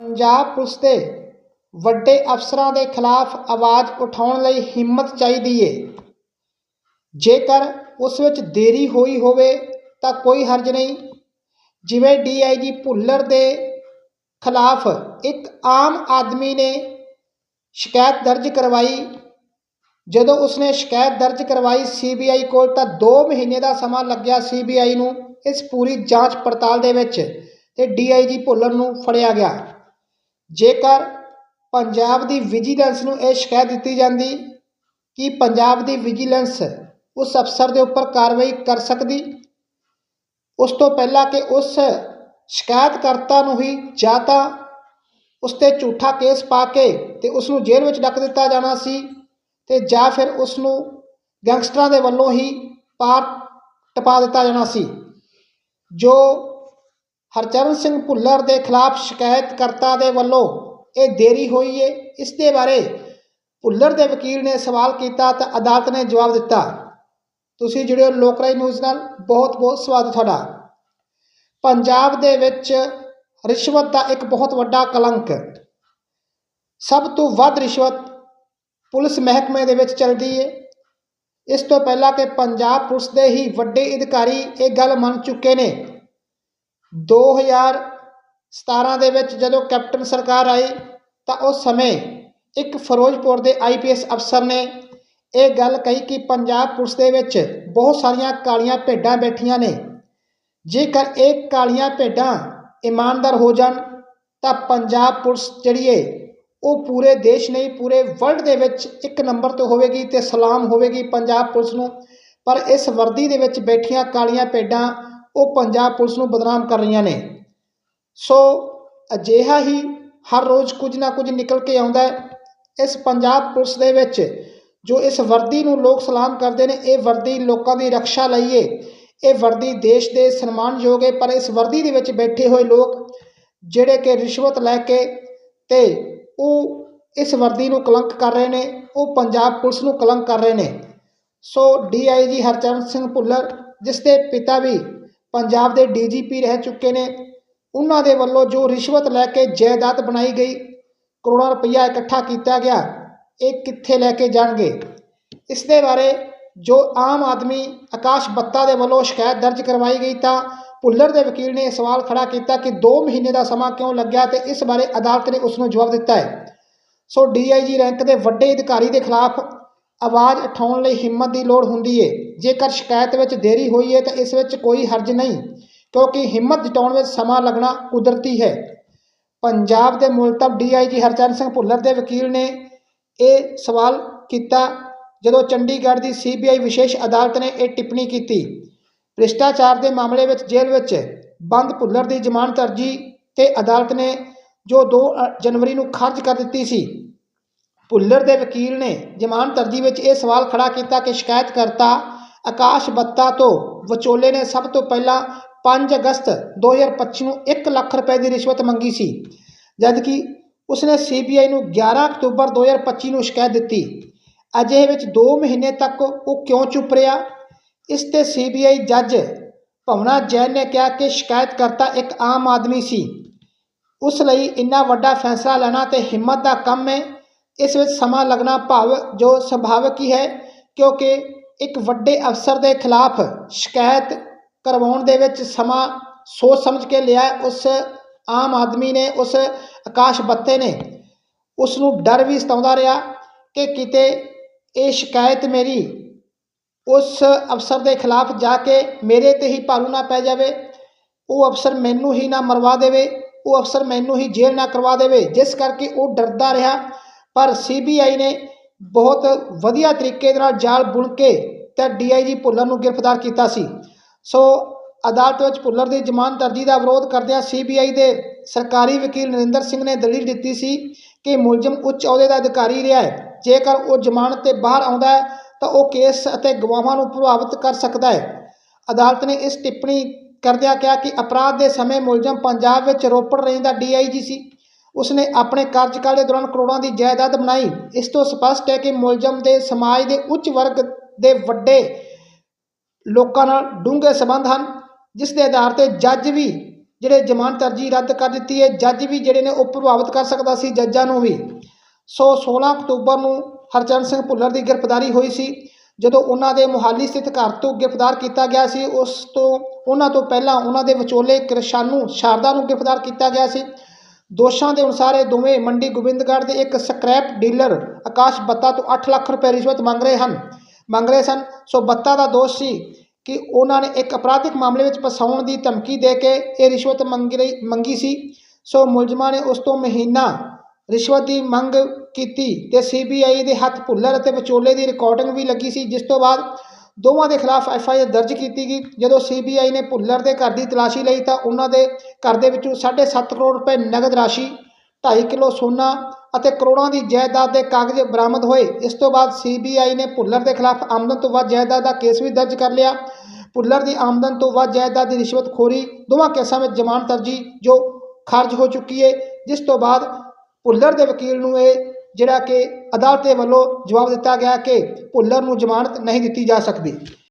Punjab police ਦੇ ਵੱਡੇ ਅਫਸਰਾਂ ਦੇ ਖਿਲਾਫ ਆਵਾਜ਼ ਉਠਾਉਣ ਲਈ ਹਿੰਮਤ ਚਾਹੀਦੀ ਏ। ਜੇਕਰ ਉਸ ਵਿੱਚ ਦੇਰੀ ਹੋਈ ਹੋਵੇ ਤਾਂ ਕੋਈ ਹਰਜ ਨਹੀਂ। ਜਿਵੇਂ ਡੀਆਈਜੀ ਭੁੱਲਰ ਦੇ ਖਿਲਾਫ ਇੱਕ ਆਮ ਆਦਮੀ ਨੇ ਸ਼ਿਕਾਇਤ ਦਰਜ ਕਰਵਾਈ। ਜਦੋਂ ਉਸਨੇ ਸ਼ਿਕਾਇਤ ਦਰਜ ਕਰਵਾਈ ਸੀਬੀਆਈ ਕੋਲ ਤਾਂ 2 ਮਹੀਨੇ ਦਾ ਸਮਾਂ ਲੱਗਿਆ ਸੀਬੀਆਈ ਨੂੰ ਇਸ ਪੂਰੀ ਜਾਂਚ ਪੜਤਾਲ ਦੇ ਵਿੱਚ ਤੇ ਡੀਆਈਜੀ ਭੁੱਲਰ ਨੂੰ ਫੜਿਆ ਗਿਆ। ਜੇਕਰ ਪੰਜਾਬ ਦੀ ਵਿਜੀਲੈਂਸ ਨੂੰ ਇਹ ਸ਼ਿਕਾਇਤ ਦਿੱਤੀ ਜਾਂਦੀ ਕਿ ਪੰਜਾਬ ਦੀ ਵਿਜੀਲੈਂਸ ਉਸ ਅਫਸਰ ਦੇ ਉੱਪਰ ਕਾਰਵਾਈ ਕਰ ਸਕਦੀ, ਉਸ ਤੋਂ ਪਹਿਲਾਂ ਕਿ ਉਸ ਸ਼ਿਕਾਇਤਕਰਤਾ ਨੂੰ ਹੀ ਜਾਂ ਤਾਂ ਉਸ 'ਤੇ ਝੂਠਾ ਕੇਸ ਪਾ ਕੇ ਤੇ ਉਸ ਨੂੰ ਜੇਲ੍ਹ ਵਿੱਚ ਡੱਕ ਦਿੱਤਾ ਜਾਣਾ ਸੀ ਤੇ ਜਾਂ ਫਿਰ ਉਸ ਨੂੰ ਗੈਂਗਸਟਰਾਂ ਦੇ ਵੱਲੋਂ ਹੀ ਪਾਰ ਟਪਾ ਦਿੱਤਾ ਜਾਣਾ ਸੀ, ਜੋ ਹਰਚਰਨ ਸਿੰਘ ਭੁੱਲਰ ਦੇ ਖਿਲਾਫ ਸ਼ਿਕਾਇਤਕਰਤਾ ਦੇ ਵੱਲੋਂ ਇਹ ਦੇਰੀ ਹੋਈ ਹੈ ਇਸ ਦੇ ਬਾਰੇ ਭੁੱਲਰ ਦੇ ਵਕੀਲ ਨੇ ਸਵਾਲ ਕੀਤਾ ਤਾਂ ਅਦਾਲਤ ਨੇ ਜਵਾਬ ਦਿੱਤਾ। ਤੁਸੀਂ ਜੁੜੇ ਹੋ ਲੋਕਰਾਈ ਨਿਊਜ਼ ਨਾਲ। ਬਹੁਤ ਬਹੁਤ ਸਵਾਗਤ ਤੁਹਾਡਾ। ਪੰਜਾਬ ਦੇ ਵਿੱਚ ਰਿਸ਼ਵਤ ਦਾ ਇੱਕ ਬਹੁਤ ਵੱਡਾ ਕਲੰਕ। ਸਭ ਤੋਂ ਵੱਧ ਰਿਸ਼ਵਤ ਪੁਲਿਸ ਮਹਿਕਮੇ ਦੇ ਵਿੱਚ ਚੱਲਦੀ ਹੈ ਇਸ ਤੋਂ ਪਹਿਲਾਂ ਕਿ ਪੰਜਾਬ ਪੁਲਿਸ ਦੇ ਹੀ ਵੱਡੇ ਅਧਿਕਾਰੀ ਇਹ ਗੱਲ ਮੰਨ ਚੁੱਕੇ ਨੇ 2017 ਦੇ ਵਿੱਚ ਜਦੋਂ ਕੈਪਟਨ ਸਰਕਾਰ ਆਈ ਤਾਂ ਉਸ ਸਮੇਂ ਇੱਕ ਫਿਰੋਜ਼ਪੁਰ ਦੇ ਆਈਪੀਐਸ ਅਫਸਰ ਨੇ ਇਹ ਗੱਲ ਕਹੀ ਕਿ ਪੰਜਾਬ ਪੁਲਿਸ ਦੇ ਵਿੱਚ ਬਹੁਤ ਸਾਰੀਆਂ ਕਾਲੀਆਂ ਭੇਡਾਂ ਬੈਠੀਆਂ ਨੇ। ਜੇਕਰ ਇਹ ਕਾਲੀਆਂ ਭੇਡਾਂ ਇਮਾਨਦਾਰ ਹੋ ਜਾਣ ਤਾਂ ਪੰਜਾਬ ਪੁਲਿਸ ਜਿਹੜੀ ਏ, ਉਹ ਪੂਰੇ ਦੇਸ਼ ਨਹੀਂ, ਪੂਰੇ ਵਰਲਡ ਦੇ ਵਿੱਚ ਇੱਕ ਨੰਬਰ ਤੇ ਹੋਵੇਗੀ ਤੇ ਸਲਾਮ ਹੋਵੇਗੀ ਪੰਜਾਬ ਪੁਲਿਸ ਨੂੰ। ਪਰ ਇਸ ਵਰਦੀ ਦੇ ਵਿੱਚ ਬੈਠੀਆਂ ਕਾਲੀਆਂ ਭੇਡਾਂ ਉਹ ਪੰਜਾਬ ਪੁਲਿਸ ਨੂੰ ਬਦਨਾਮ ਕਰ ਰਹੀਆਂ ਨੇ। ਸੋ ਅਜਿਹਾ ਹੀ ਹਰ ਰੋਜ਼ ਕੁਝ ਨਾ ਕੁਝ ਨਿਕਲ ਕੇ ਆਉਂਦਾ ਹੈ। ਇਸ ਪੰਜਾਬ ਪੁਲਿਸ ਦੇ ਵਿੱਚ ਜੋ ਇਸ ਵਰਦੀ ਨੂੰ ਲੋਕ ਸਲਾਮ ਕਰਦੇ ਨੇ, ਇਹ ਵਰਦੀ ਲੋਕਾਂ ਦੀ ਰੱਖਿਆ ਲਈਏ। ਇਹ ਵਰਦੀ ਦੇਸ਼ ਦੇ ਸਨਮਾਨਯੋਗ ਹੈ, ਪਰ ਇਸ ਵਰਦੀ ਦੇ ਵਿੱਚ ਬੈਠੇ ਹੋਏ ਲੋਕ ਜਿਹੜੇ ਕਿ ਰਿਸ਼ਵਤ ਲੈ ਕੇ ਤੇ ਉਹ ਇਸ ਵਰਦੀ ਨੂੰ ਕਲੰਕ ਕਰ ਰਹੇ ਨੇ, ਉਹ ਪੰਜਾਬ ਪੁਲਿਸ ਨੂੰ ਕਲੰਕ ਕਰ ਰਹੇ ਨੇ। ਸੋ ਡੀਆਈਜੀ ਹਰਚਰਨ ਸਿੰਘ ਭੁੱਲਰ, ਜਿਸ ਦੇ ਪਿਤਾ ਵੀ ਪੰਜਾਬ ਦੇ ਡੀਜੀਪੀ ਰਹਿ ਚੁੱਕੇ ਨੇ। ਉਹਨਾਂ ਦੇ ਵੱਲੋਂ ਜੋ ਰਿਸ਼ਵਤ ਲੈ ਕੇ ਜਾਇਦਾਦ ਬਣਾਈ ਗਈ, ਕਰੋੜਾਂ ਰੁਪਈਆ ਇਕੱਠਾ ਕੀਤਾ ਗਿਆ, ਇਹ ਕਿੱਥੇ ਲੈ ਕੇ ਜਾਣਗੇ? ਇਸ ਦੇ ਬਾਰੇ ਜੋ ਆਮ ਆਦਮੀ ਆਕਾਸ਼ ਬੱਤਾ ਦੇ ਵੱਲੋਂ ਸ਼ਿਕਾਇਤ ਦਰਜ ਕਰਵਾਈ ਗਈ ਤਾਂ ਭੁੱਲਰ ਦੇ ਵਕੀਲ ਨੇ ਇਹ ਸਵਾਲ ਖੜਾ ਕੀਤਾ ਕਿ 2 ਮਹੀਨੇ ਦਾ ਸਮਾਂ ਕਿਉਂ ਲੱਗਿਆ ਤੇ ਇਸ ਬਾਰੇ ਅਦਾਲਤ ਨੇ ਉਸ ਨੂੰ ਜਵਾਬ ਦਿੱਤਾ ਹੈ। ਸੋ ਡੀਆਈਜੀ ਰੈਂਕ ਦੇ ਵੱਡੇ ਅਧਿਕਾਰੀ ਦੇ ਖਿਲਾਫ ਆਵਾਜ਼ ਉਠਾਉਣ ਲਈ ਹਿੰਮਤ ਦੀ ਲੋੜ ਹੁੰਦੀ ਏ। ਜੇਕਰ ਸ਼ਿਕਾਇਤ ਵਿੱਚ ਦੇਰੀ ਹੋਈ ਹੈ ਤਾਂ ਇਸ ਵਿੱਚ ਕੋਈ ਹਰਜ ਨਹੀਂ, ਕਿਉਂਕਿ ਹਿੰਮਤ ਜਤਾਉਣ ਵਿੱਚ ਸਮਾਂ ਲੱਗਣਾ ਕੁਦਰਤੀ ਹੈ। ਪੰਜਾਬ ਦੇ ਮੁਲਤਬ ਡੀਆਈਜੀ ਹਰਚਰਨ ਸਿੰਘ ਭੁੱਲਰ ਦੇ ਵਕੀਲ ਨੇ ਇਹ ਸਵਾਲ ਕੀਤਾ ਜਦੋਂ ਚੰਡੀਗੜ੍ਹ ਦੀ ਸੀਬੀਆਈ ਵਿਸ਼ੇਸ਼ ਅਦਾਲਤ ਨੇ ਇਹ ਟਿੱਪਣੀ ਕੀਤੀ। ਭ੍ਰਿਸ਼ਟਾਚਾਰ ਦੇ ਮਾਮਲੇ ਵਿੱਚ ਜੇਲ੍ਹ ਵਿੱਚ ਬੰਦ ਭੁੱਲਰ ਦੀ ਜ਼ਮਾਨਤ ਅਰਜੀ ਤੇ ਅਦਾਲਤ ਨੇ ਜੋ 2 ਜਨਵਰੀ ਨੂੰ ਖਾਰਜ ਕਰ ਦਿੱਤੀ ਸੀ। ਭੁੱਲਰ ਦੇ ਵਕੀਲ ਨੇ ਜ਼ਮਾਨਤ ਅਰਜੀ ਵਿੱਚ ਇਹ ਸਵਾਲ ਖੜਾ ਕੀਤਾ ਕਿ ਸ਼ਿਕਾਇਤਕਰਤਾ ਆਕਾਸ਼ ਬੱਤਾ ਤੋਂ ਵਿਚੋਲੇ ਨੇ ਸਭ ਤੋਂ ਪਹਿਲਾਂ 5 ਅਗਸਤ 2025 ਨੂੰ 1 ਲੱਖ ਰੁਪਏ ਦੀ ਰਿਸ਼ਵਤ ਮੰਗੀ ਸੀ, ਜਦਕਿ ਉਸਨੇ ਸੀਬੀਆਈ ਨੂੰ 11 ਅਕਤੂਬਰ 2025 ਨੂੰ ਸ਼ਿਕਾਇਤ ਦਿੱਤੀ। ਅਜਿਹੇ ਵਿੱਚ 2 ਮਹੀਨੇ ਤੱਕ ਉਹ ਕਿਉਂ ਚੁੱਪ ਰਿਹਾ? ਇਸ ਤੇ ਸੀਬੀਆਈ ਜੱਜ ਭਵਨਾ ਜੈਨ ਨੇ ਕਿਹਾ ਕਿ ਸ਼ਿਕਾਇਤਕਰਤਾ ਇੱਕ ਆਮ ਆਦਮੀ ਸੀ। ਉਸ ਲਈ ਇੰਨਾ ਵੱਡਾ ਫੈਸਲਾ ਲੈਣਾ ਤੇ ਹਿੰਮਤ ਦਾ ਕੰਮ ਹੈ। ਇਸ ਵਿੱਚ ਸਮਾਂ ਲੱਗਣਾ ਭਾਵ ਜੋ ਸੁਭਾਵਿਕ ਹੀ ਹੈ, ਕਿਉਂਕਿ ਇੱਕ ਵੱਡੇ ਅਫਸਰ ਦੇ ਖਿਲਾਫ ਸ਼ਿਕਾਇਤ ਕਰਵਾਉਣ ਦੇ ਵਿੱਚ ਸਮਾਂ ਸੋਚ ਸਮਝ ਕੇ ਲਿਆ, ਉਸ ਆਮ ਆਦਮੀ ਨੇ, ਉਸ ਆਕਾਸ਼ ਬੱਤੇ ਨੇ। ਉਸ ਨੂੰ ਡਰ ਵੀ ਸਤਾਉਂਦਾ ਰਿਹਾ ਕਿ ਕਿਤੇ ਇਹ ਸ਼ਿਕਾਇਤ ਮੇਰੀ ਉਸ ਅਫਸਰ ਦੇ ਖਿਲਾਫ ਜਾ ਕੇ ਮੇਰੇ ਤੇ ਹੀ ਭਾਰੂ ਨਾ ਪੈ ਜਾਵੇ। ਉਹ ਅਫਸਰ ਮੈਨੂੰ ਹੀ ਨਾ ਮਰਵਾ ਦੇਵੇ, ਉਹ ਅਫਸਰ ਮੈਨੂੰ ਹੀ ਜੇਲ੍ਹ ਨਾ ਕਰਵਾ ਦੇਵੇ। ਜਿਸ ਕਰਕੇ ਉਹ ਡਰਦਾ ਰਿਹਾ ਪਰ ਸੀਬੀਆਈ ਨੇ ਬਹੁਤ ਵਧੀਆ ਤਰੀਕੇ ਦੇ ਨਾਲ ਜਾਲ ਬੁਣ ਕੇ ਤੇ ਡੀਆਈਜੀ ਭੁੱਲਰ ਨੂੰ ਗ੍ਰਿਫਤਾਰ ਕੀਤਾ ਸੀ। ਸੋ ਅਦਾਲਤ ਵਿੱਚ ਭੁੱਲਰ ਦੀ ਜ਼ਮਾਨਤ ਅਰਜੀ ਦਾ ਵਿਰੋਧ ਕਰਦਿਆਂ ਸੀਬੀਆਈ ਦੇ ਸਰਕਾਰੀ ਵਕੀਲ ਨਰਿੰਦਰ ਸਿੰਘ ਨੇ ਦਲੀਲ ਦਿੱਤੀ ਸੀ ਕਿ ਮੁਲਜ਼ਮ ਉੱਚ ਅਹੁਦੇ ਦਾ ਅਧਿਕਾਰੀ ਰਿਹਾ ਹੈ। ਜੇਕਰ ਉਹ ਜ਼ਮਾਨਤ ਤੇ ਬਾਹਰ ਆਉਂਦਾ ਹੈ ਤਾਂ ਉਹ ਕੇਸ ਅਤੇ ਗਵਾਹਾਂ ਨੂੰ ਪ੍ਰਭਾਵਿਤ ਕਰ ਸਕਦਾ ਹੈ। ਅਦਾਲਤ ਨੇ ਇਸ ਟਿੱਪਣੀ ਕਰਦਿਆਂ ਕਿਹਾ ਕਿ ਅਪਰਾਧ ਦੇ ਸਮੇਂ ਮੁਲਜ਼ਮ ਪੰਜਾਬ ਵਿੱਚ ਰੋਪੜ ਰੇਂਜ ਦਾ ਡੀਆਈਜੀ ਸੀ। ਉਸਨੇ ਆਪਣੇ ਕਾਰਜਕਾਲ ਦੇ ਦੌਰਾਨ ਕਰੋੜਾਂ ਦੀ ਜਾਇਦਾਦ ਬਣਾਈ। ਇਸ ਤੋਂ ਸਪਸ਼ਟ ਹੈ ਕਿ ਮੁਲਜ਼ਮ ਦੇ ਸਮਾਜ ਦੇ ਉੱਚ ਵਰਗ ਦੇ ਵੱਡੇ ਲੋਕਾਂ ਨਾਲ ਡੂੰਘੇ ਸੰਬੰਧ ਹਨ, ਜਿਸ ਦੇ ਆਧਾਰ ਤੇ ਜੱਜ ਵੀ ਜਿਹੜੇ ਜ਼ਮਾਨਤ ਅਰਜੀ ਰੱਦ ਕਰ ਦਿੱਤੀ ਹੈ, ਜੱਜ ਵੀ ਜਿਹੜੇ ਨੇ ਉਹ ਪ੍ਰਭਾਵਿਤ ਕਰ ਸਕਦਾ ਸੀ, ਜੱਜਾਂ ਨੂੰ ਵੀ। ਸੋ 16 ਅਕਤੂਬਰ ਨੂੰ ਹਰਚਰਨ ਸਿੰਘ ਭੁੱਲਰ ਦੀ ਗ੍ਰਿਫਤਾਰੀ ਹੋਈ ਸੀ। ਜਦੋਂ ਉਹਨਾਂ ਦੇ ਮੁਹਾਲੀ ਸਥਿਤ ਘਰ ਤੋਂ ਗ੍ਰਿਫਤਾਰ ਕੀਤਾ ਗਿਆ ਸੀ, ਉਸ ਤੋਂ, ਉਹਨਾਂ ਤੋਂ ਪਹਿਲਾਂ ਉਹਨਾਂ ਦੇ ਵਿਚੋਲੇ ਕਿਰਸ਼ਾਨੂ ਸ਼ਾਰਦਾ ਨੂੰ ਗ੍ਰਿਫਤਾਰ ਕੀਤਾ ਗਿਆ ਸੀ। ਦੋਸ਼ਾਂ ਦੇ ਅਨੁਸਾਰ ਇਹ ਦੋਵੇਂ ਮੰਡੀ ਗੋਬਿੰਦਗੜ੍ਹ ਦੇ ਇੱਕ ਸਕ੍ਰੈਪ ਡੀਲਰ ਆਕਾਸ਼ ਬੱਤਾ ਤੋਂ 8 ਲੱਖ ਰੁਪਏ ਰਿਸ਼ਵਤ ਮੰਗ ਰਹੇ ਹਨ। ਮੰਗ ਰਹੇ ਸਨ। ਸੋ ਬੱਤਾ ਦਾ ਦੋਸ਼ ਸੀ ਕਿ ਉਹਨਾਂ ਨੇ ਇੱਕ ਅਪਰਾਧਿਕ ਮਾਮਲੇ ਵਿੱਚ ਫਸਾਉਣ ਦੀ ਧਮਕੀ ਦੇ ਕੇ ਇਹ ਰਿਸ਼ਵਤ ਮੰਗ ਰਹੀ, ਮੰਗੀ ਸੀ। ਸੋ ਮੁਲਜ਼ਮਾਂ ਨੇ ਉਸ ਤੋਂ ਮਹੀਨਾ ਰਿਸ਼ਵਤ ਦੀ ਮੰਗ ਕੀਤੀ ਤੇ ਸੀਬੀਆਈ ਦੇ ਹੱਥ ਭੁੱਲਰ ਅਤੇ ਵਿਚੋਲੇ ਦੀ ਰਿਕਾਰਡਿੰਗ ਵੀ ਲੱਗੀ ਸੀ, ਜਿਸ ਤੋਂ ਬਾਅਦ ਦੋਵਾਂ ਦੇ ਖਿਲਾਫ ਐਫ ਆਈ ਆਰ ਦਰਜ ਕੀਤੀ ਗਈ। ਜਦੋਂ ਸੀ ਬੀ ਆਈ ਨੇ ਭੁੱਲਰ ਦੇ ਘਰ ਦੀ ਤਲਾਸ਼ੀ ਲਈ ਤਾਂ ਉਹਨਾਂ ਦੇ ਘਰ ਦੇ ਵਿੱਚੋਂ 7.5 ਕਰੋੜ ਰੁਪਏ ਨਗਦ ਰਾਸ਼ੀ 2.5 ਕਿਲੋ ਸੋਨਾ ਅਤੇ ਕਰੋੜਾਂ ਦੀ ਜਾਇਦਾਦ ਦੇ ਕਾਗਜ਼ ਬਰਾਮਦ ਹੋਏ। ਇਸ ਤੋਂ ਬਾਅਦ ਸੀ ਬੀ ਆਈ ਨੇ ਭੁੱਲਰ ਦੇ ਖਿਲਾਫ ਆਮਦਨ ਤੋਂ ਵੱਧ ਜਾਇਦਾਦ ਦਾ ਕੇਸ ਵੀ ਦਰਜ ਕਰ ਲਿਆ। ਭੁੱਲਰ ਦੀ ਆਮਦਨ ਤੋਂ ਵੱਧ ਜਾਇਦਾਦ ਦੀ ਰਿਸ਼ਵਤਖੋਰੀ ਦੋਵਾਂ ਕੇਸਾਂ ਵਿੱਚ ਜ਼ਮਾਨਤ ਅਰਜੀ ਜੋ ਖਾਰਜ ਹੋ ਚੁੱਕੀ ਹੈ ਜਿਸ ਤੋਂ ਬਾਅਦ ਭੁੱਲਰ ਦੇ ਵਕੀਲ ਨੂੰ ਇਹ ਜਿਹੜਾ ਕਿ ਅਦਾਲਤ ਦੇ ਵੱਲੋਂ ਜਵਾਬ ਦਿੱਤਾ ਗਿਆ ਕਿ ਭੁੱਲਰ ਨੂੰ ਜ਼ਮਾਨਤ ਨਹੀਂ ਦਿੱਤੀ ਜਾ ਸਕਦੀ।